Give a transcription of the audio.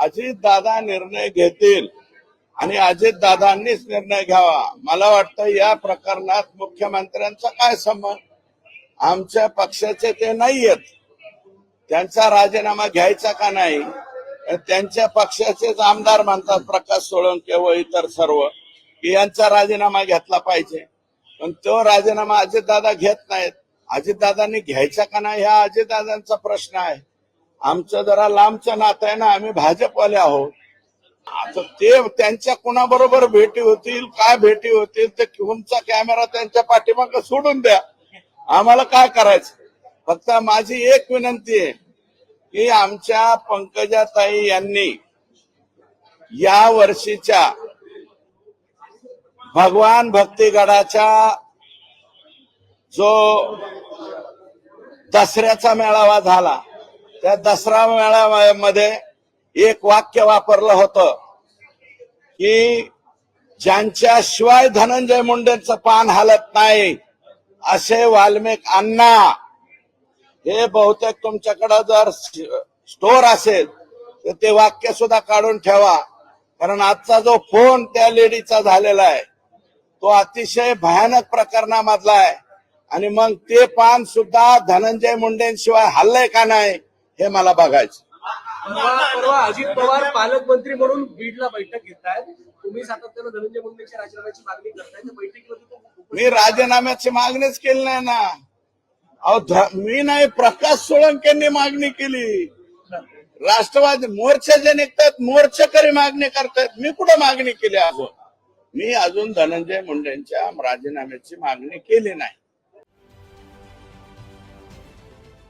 अजित दादा निर्णय घेतील आणि अजित दादांनीच निर्णय घ्यावा. मला वाटतं या प्रकरणात मुख्यमंत्र्यांचा काय संबंध? आमच्या पक्षाचे ते नाहीयेत. त्यांचा राजीनामा घ्यायचा का नाही? त्यांच्या पक्षाचेच आमदार म्हणतात प्रकाश सोळंके व इतर सर्व की यांचा राजीनामा घेतला पाहिजे. पण तो राजीनामा अजितदादा घेत नाहीत. अजितदादांनी घ्यायचा का नाही हा अजितदादांचा प्रश्न आहे. आमचं जरा लांबचं नातं आहे ना आम्ही भाजपवाले आहोत. आता ते त्यांच्या कुणाबरोबर भेटी होतील काय भेटी होतील ते तुमचा कॅमेरा त्यांच्या पाठीमाग सोडून द्या. आम्हाला काय करायचं? फक्त माझी एक विनंती आहे की आमच्या पंकजाताई यांनी या वर्षीच्या भगवान भक्तीगडाच्या जो दसऱ्याचा मेळावा झाला त्या दसरा मेळाव्यामध्ये एक वाक्य वापरलं होतं की ज्यांच्याशिवाय धनंजय मुंडेंचं पान हलत नाही असे वाल्मिक अण्णा. हे बहुतेक तुमच्याकडं जर स्टोर असेल तर ते वाक्य सुद्धा काढून ठेवा. कारण आजचा जो फोन त्या लेडीचा झालेला आहे तो अतिशय भयानक प्रकरणामधला आहे. आणि मग ते पान सुद्धा धनंजय मुंडेंशिवाय हल्लंय का नाही हे मला बघायचं. अजित पवार पालकमंत्री म्हणून बीडला बैठक घेत आहेत. तुम्ही सातत्यानं धनंजय मुंडेच्या राजीनाम्याची मागणी करताय. त्या बैठकीमध्ये मी राजीनाम्याची मागणीच केली नाही ना. अहो मी नाही प्रकाश सोळंकेंनी मागणी केली. राष्ट्रवादी मोर्चे जे निघतात मोर्चेकरी मागणी करतायत. मी कुठं मागणी केली? अजून मी अजून धनंजय मुंडेंच्या राजीनाम्याची मागणी केली नाही.